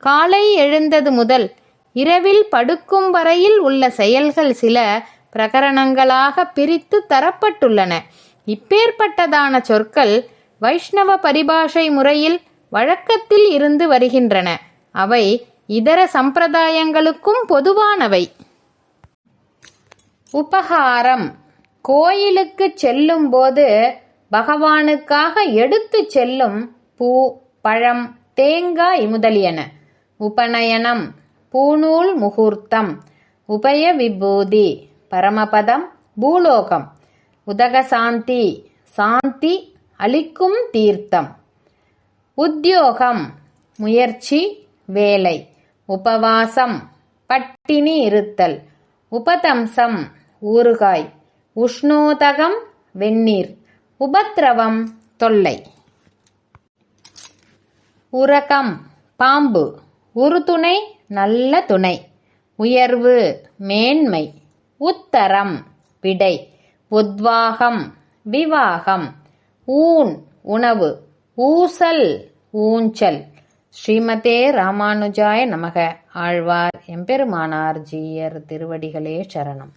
காலை எழுந்தது முதல் இரவில் படுக்கும் வரையில் உள்ள செயல்கள் சில பிரகரணங்களாக பிரித்து தரப்பட்டுள்ளன. இப்பேற்பட்டதான சொற்கள் வைஷ்ணவ பரிபாஷை முறையில் வழக்கத்தில் இருந்து வருகின்றன. அவை இதர சம்பிரதாயங்களுக்கும் பொதுவானவை. உபகாரம். கோயிலுக்கு செல்லும்போது பகவானுக்காக எடுத்துச் செல்லும் பூ பழம் தேங்காய் முதலியன. உபநயனம் பூநூல் முகூர்த்தம் உபய விபூதி பரமபதம் பூலோகம் உதகசாந்தி சாந்தி அளிக்கும் தீர்த்தம். உத்தியோகம் முயற்சி வேலை. உபவாசம் பட்டினி இருத்தல். உபதம்சம் ஊறுகாய். உஷ்ணோதகம் வெந்நீர். உபத்ரவம் தொல்லை. உரகம் பாம்பு. உறுதுணை நல்ல துணை. உயர்வு மேன்மை. உத்தரம் விடை. உத்வாகம் விவாகம். ஊன் உணவு. ஊசல் ஊஞ்சல். ஸ்ரீமதே ராமானுஜாய நமக. ஆழ்வார் எம்பெருமானார் ஜீயர் திருவடிகளே சரணம்.